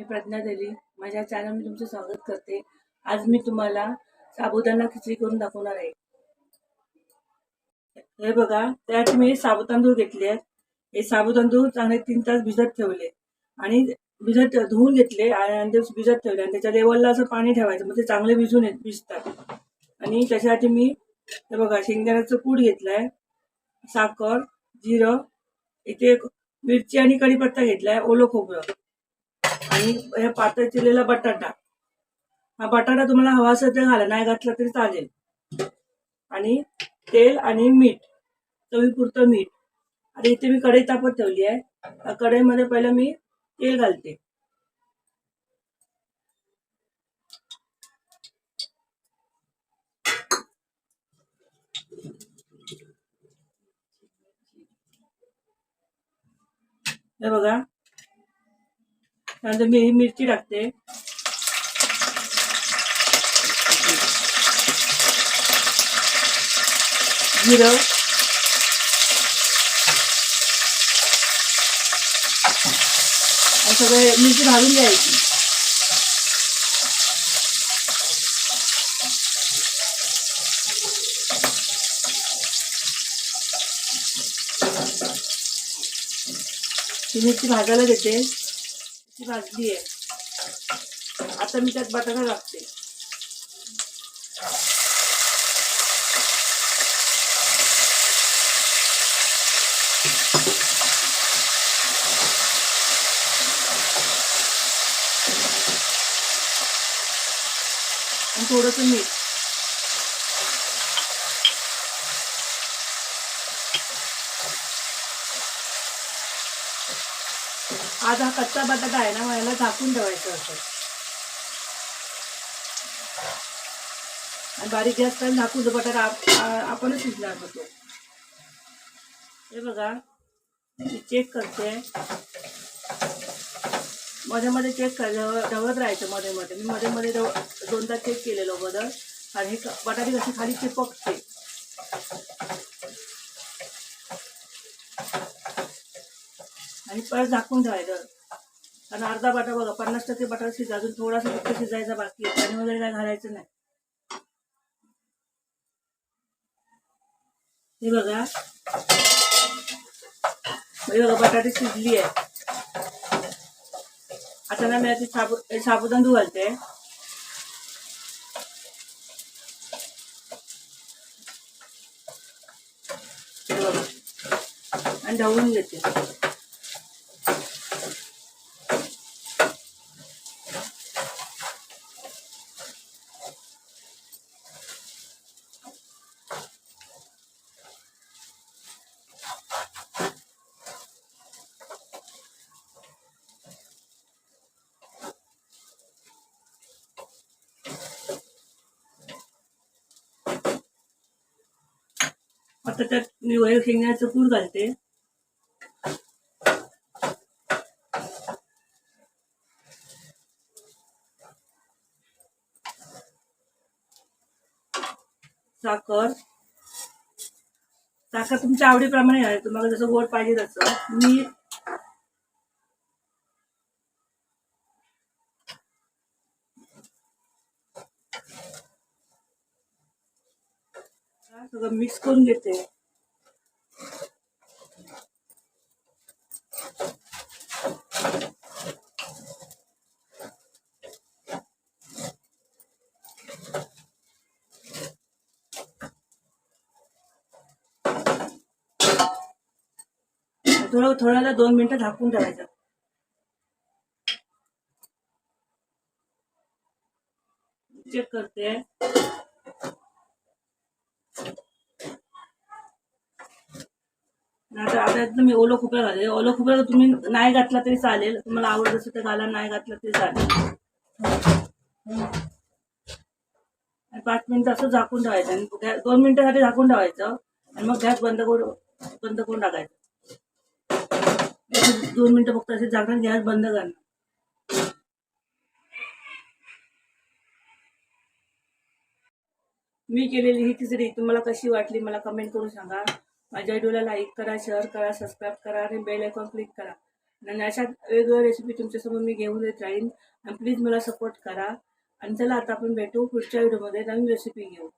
मी प्रज्ञा देली माझ्या चॅनलमध्ये तुमचं स्वागत करते. आज मी तुम्हाला साबुदाणा खिचडी करून दाखवणार आहे. हे बघा त्यात मी साबू तांदूळ घेतले आहेत. हे साबू तांदूळ चांगले तीन तास भिजत ठेवले. आणि भिजत धुवून घेतले आणि ते भिजत ठेवले. आणि त्याच्या लेवलला असं पाणी ठेवायचं मग ते चांगले भिजून येत भिजतात. आणि त्याच्यासाठी मी हे बघा शेंगदाण्याचं कूट आहे साखर जिरं इथे मिरची आणि कढीपत्ता घेतलाय ओलं खोबरं. आणि हे पातळ चिरलेला बटाटा. हा बटाटा तुम्हाला हवा असेल तर घाला नाही घातला तरी चालेल. आणि तेल आणि मीठ चवीपुरतं मीठ. आणि इथे मी कढई तापत ठेवली आहे. त्या कढईमध्ये पहिलं मी तेल घालते. हे बघा त्यानंतर मी ही मिरची टाकते. जिरं. सगळे मिरची घालून घ्यायची. मिरची भाजायला देते. भाजली आहे. आता मी त्यात बटाटा टाकते. थोडंसं मीठ. आज हा कच्चा बटाटा आहे ना याला झाकून ठेवायचं असं. आणि बारीक गॅस पण झाकून तो बटाटा आपणच शिजणार होतो तो हे बघा मी चेक करते. मध्ये मध्ये चेक करायचं ढवळत राहायचं मध्ये मध्ये मी मध्ये मध्ये दोनदा चेक केलेलं बदल. आणि हे बटाटे कशी खाली चिपकते. आणि परत झाकून ठेवायचं. कारण अर्धा बटा बघा पन्नास टक्के बटाटा शिजा अजून थोडासा फक्त शिजायचा बाकी आहे. पाणी वगैरे काय घालायचं नाही. हे बघा. हे बघा बटाटे शिजली आहे आता ना मी याची साबू हे घालते. आणि ढवळून घेते. आता त्यात मी वय शेंगण्याचं पूर घालते. साखर. साखर तुमच्या आवडीप्रमाणे आहे तुम्हाला जसं गोड पाहिजे तसं. मी सगळं मिक्स करून घेते. थोडं थोड्याला दोन मिनिटं झाकून ठेवायचं. चेक करते. त्यातनं मी ओलं खोबरं घालते. ओलं खोबरं तुम्ही नाही घातला तरी चालेल. तुम्हाला आवडत असेल तर घाला नाही घातलं तरी चालेल. पाच मिनिटं असं झाकून ठेवायचं आणि गॅस दोन मिनिटासाठी झाकून ठेवायचं. आणि मग गॅस बंद करून बंद करून टाकायचं. दोन मिनिटं फक्त असे झाकून गॅस बंद करणार मी केलेली ही खिचडी तुम्हाला कशी वाटली मला कमेंट करून सांगा. माझ्या व्हिडिओला लाईक करा शेअर करा सबस्क्राईब करा आणि बेल आयकॉन क्लिक करा. आणि अशा वेगवेगळ्या रेसिपी तुमच्यासमोर मी घेऊन येत राहीन. आणि प्लीज मला सपोर्ट करा. आणि चला आता आपण भेटू पुढच्या व्हिडिओमध्ये नवीन रेसिपी घेऊ